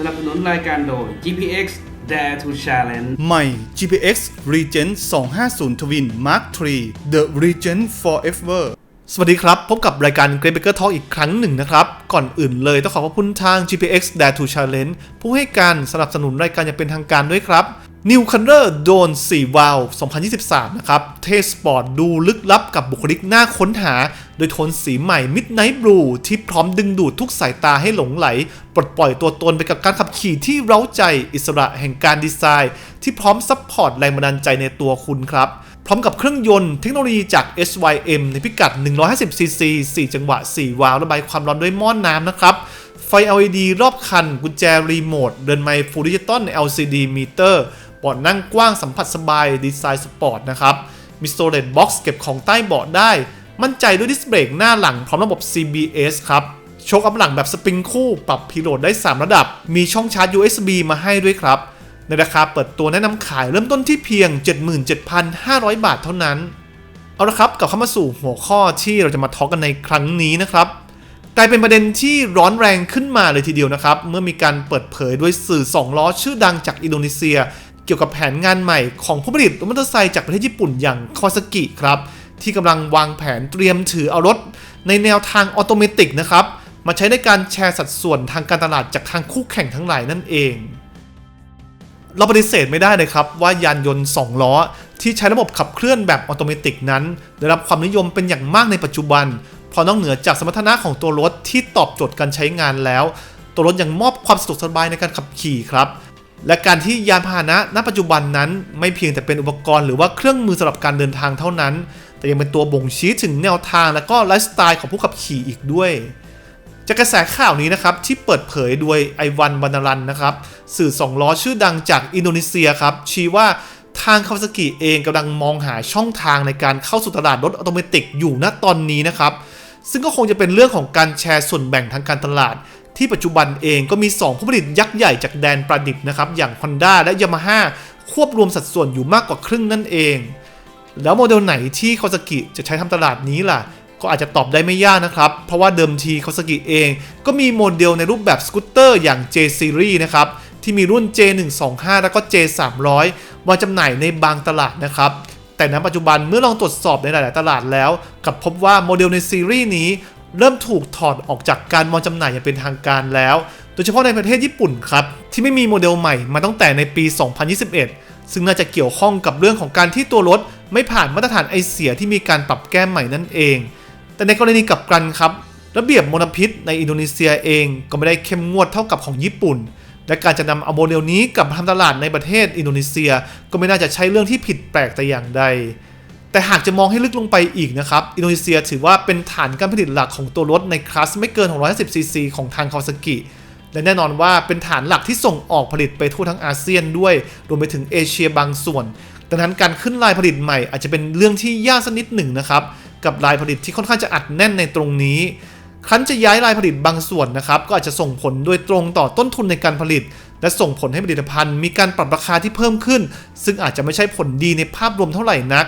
สนับสนุนรายการโดย GPX Dare to Challenge ใหม่ GPX Regent 250 Twin Mark III The Regent Forever สวัสดีครับ พบกับรายการ Great Baker Talk อีกครั้งหนึ่งนะครับ ก่อนอื่นเลยต้องขอขอบคุณทาง GPX Dare to Challenge ผู้ให้การสนับสนุนรายการอย่างเป็นทางการด้วยครับ New Color โดน 4 วาล 2023 นะครับ เทสปอร์ตดูลึกลับกับบุคลิกหน่าค้นหา โดยโทนสีใหม่ Midnight Blue ที่พร้อมดึงดูดทุกสายตาให้หลงไหล ปลดปล่อยตัวตนไปกับการขับขี่ที่เร้าใจอิสระแห่งการดีไซน์ ที่พร้อมซัพพอร์ตแรงบันดาลใจในตัวคุณครับ พร้อมกับเครื่องยนต์เทคโนโลยีจาก SYM ในพิกัด 150cc 4 จังหวะ 4 วาล์วระบายความร้อนด้วยม้อนน้ำนะครับไฟ LED รอบคัน กุญแจรีโมทเดินไมค์ฟูลดิจิตอล LCD มิเตอร์ เบาะนั่งกว้างสัมผัสสบายดีไซน์สปอร์ตนะครับ มี storage box เก็บของใต้เบาะได้ มั่นใจด้วยดิสเบรกหน้าหลังพร้อมระบบ CBS ครับโชคอัพหลังแบบสปริงคู่ ปรับพีโลดได้ 3 ระดับ มีช่องชาร์จ USB มาให้ด้วยครับ ในราคาเปิดตัวแนะนำขายเริ่มต้นที่เพียง 77,500 บาทเท่านั้น เอาละครับกลับเข้ามาสู่หัวข้อที่เราจะมาทอล์กกันในครั้งนี้นะครับกลายเป็นประเด็นที่ร้อนแรงขึ้นมาเลยทีเดียวนะครับ เมื่อมีการเปิดเผยด้วยสื่อ 2 ล้อชื่อดังจากอินโดนีเซีย เกี่ยวกับแผนงานใหม่ของผู้ผลิตรถมอเตอร์ไซค์จากประเทศญี่ปุ่นอย่างคาวาซากิครับที่กำลังวางแผนเตรียมถือเอารถ ในแนวทางออโตเมติกนะครับมาใช้ในการแชร์สัดส่วนทางการตลาดจากทางคู่แข่งทั้งหลายนั่นเอง เราปฏิเสธไม่ได้เลยครับว่ายานยนต์ 2 ล้อ ที่ใช้ระบบขับเคลื่อนแบบออโตเมติกนั้น ได้รับความนิยมเป็นอย่างมากในปัจจุบัน เพราะนอกเหนือจากสมรรถนะของตัวรถที่ตอบโจทย์การใช้งานแล้ว ตัวรถยังมอบความสะดวกสบายในการขับขี่ครับ และการที่ยานพาหนะณปัจจุบันนั้นไม่เพียงแต่เป็นอุปกรณ์หรือว่าเครื่องมือสำหรับการเดินทางเท่านั้น แต่ยังเป็นตัวบ่งชี้ถึงแนวทางและก็ไลฟ์สไตล์ของผู้ขับขี่อีกด้วยจากกระแสข่าวนี้นะครับที่เปิดเผยโดยไอวันบรรณรันนะครับสื่อสองล้อชื่อดังจากอินโดนีเซียครับชี้ว่าทางคาวาซากิเองกำลังมองหาช่องทางในการเข้าสู่ตลาดรถออโตเมติอยู่ณตอนนี้นะครับ ซึ่งก็คงจะเป็นเรื่องของการแชร์ส่วนแบ่งทางการตลาด ที่ปัจจุบันเองก็มี 2 ผู้ผลิตยักษ์ใหญ่จากแดนประดิษฐ์นะครับอย่าง Honda และ Yamaha ควบรวมสัดส่วนอยู่มากกว่าครึ่งนั่นเอง แล้วโมเดลไหนที่คาวาซากิจะใช้ทำตลาดนี้ล่ะ ก็อาจจะตอบได้ไม่ยากนะครับ เพราะว่าเดิมทีคาวาซากิเอง ก็มีโมเดลในรูปแบบสกูตเตอร์อย่าง J Series นะครับที่มีรุ่น J125 แล้วก็ J300 วางจำหน่ายในบางตลาดนะครับแต่ณปัจจุบันเมื่อลองตรวจสอบในหลาย ๆ ตลาดแล้ว กับพบว่าโมเดลในซีรีส์นี้ เริ่มถูกถอดออกจากการวางจำหน่ายอย่างเป็นทางการแล้ว โดยเฉพาะในประเทศญี่ปุ่นครับ ที่ไม่มีโมเดลใหม่มาตั้งแต่ในปี 2021 ซึ่งน่าจะเกี่ยวข้องกับเรื่องของการที่ตัวรถ ไม่ผ่านมาตรฐานไอเสียที่มีการปรับแก้ใหม่นั่นเอง แต่ในกรณีกลับกันครับ ระเบียบมลพิษในอินโดนีเซียเองก็ไม่ได้เข้มงวดเท่ากับของญี่ปุ่น และการจะนำเอาโมเดลนี้กลับมาทำตลาดในประเทศอินโดนีเซีย ก็ไม่น่าจะใช่เรื่องที่ผิดแปลกแต่อย่างใด แต่หากจะมองให้ลึกลงไปอีกนะครับ อินโดนีเซียถือว่าเป็นฐานการผลิตหลักของตัวรถในคลาสไม่เกิน 650 ซีซี ของทางคาวาซากิ และแน่นอนว่าเป็นฐานหลักที่ส่งออกผลิตไปทั่วทั้งอาเซียนด้วย รวมไปถึงเอเชียบางส่วน ดังนั้นการขึ้นลายผลิตใหม่อาจจะเป็นเรื่องที่ยากสักนิดหนึ่งนะครับ กับลายผลิตที่ค่อนข้างจะอัดแน่นในตรงนี้ ครั้นจะย้ายลายผลิตบางส่วนนะครับ ก็อาจจะส่งผลโดยตรงต่อต้นทุนในการผลิต และส่งผลให้ผลิตภัณฑ์ มีการปรับราคาที่เพิ่มขึ้น ซึ่งอาจจะไม่ใช่ผลดีในภาพรวมเท่าไหร่นัก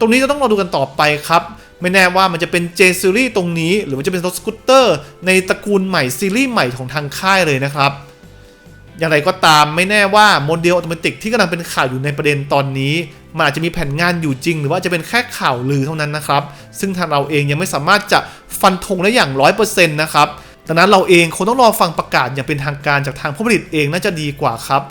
ตรงนี้จะต้องรอดูกันต่อไปครับ ไม่แน่ว่ามันจะเป็น J Series ตรงนี้ หรือมันจะเป็นรถสกูตเตอร์ ในตระกูลใหม่ซีรีส์ใหม่ของทางค่ายเลยนะครับ อย่างไรก็ตามไม่แน่ว่าโมเดลออโตเมติกที่กำลังเป็นข่าวอยู่ในประเด็นตอนนี้มันอาจจะมีแผนงานอยู่จริง หรือว่าจะเป็นแค่ข่าวลือเท่านั้นนะครับ ซึ่งทางเราเองยังไม่สามารถจะฟันธงได้อย่าง 100%นะครับดังนั้นเราเองคงต้องรอฟังประกาศอย่างเป็นทางการจากทางผู้ผลิตเองน่าจะดีกว่าครับ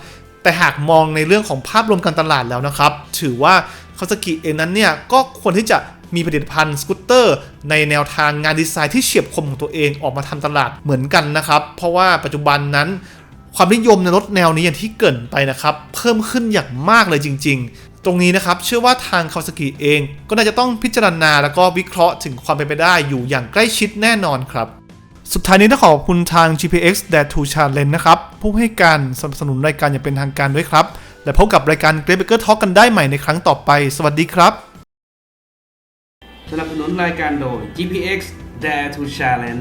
แต่หากมองในเรื่องของภาพรวมการตลาดแล้วนะครับ ถือว่า คาวาซากิเองนั้นเนี่ยก็ควรที่จะมีผลิตภัณฑ์สกูตเตอร์ ในแนวทางงานดีไซน์ที่เฉียบคมของตัวเองออกมาทำตลาดเหมือนกันนะครับ เพราะว่าปัจจุบันนั้น ความนิยมในรถแนวนี้อย่างที่เกินไปนะครับ เพิ่มขึ้นอย่างมากเลยจริง ๆ ตรงนี้นะครับเชื่อว่าทางคาวาซากิเอง ก็น่าจะต้องพิจารณาแล้วก็วิเคราะห์ถึงความเป็นไปได้อยู่อย่างใกล้ชิดแน่นอนครับสุดท้ายนี้ต้องขอบคุณทาง GPX Dare to Challenge นะครับ ผู้ให้การสนับสนุนรายการอย่างเป็นทางการด้วยครับ และพบกับรายการ Great Baker Talk กันได้ใหม่ในครั้งต่อไป สวัสดีครับ สนับสนุนรายการโดย GPX Dare to Challenge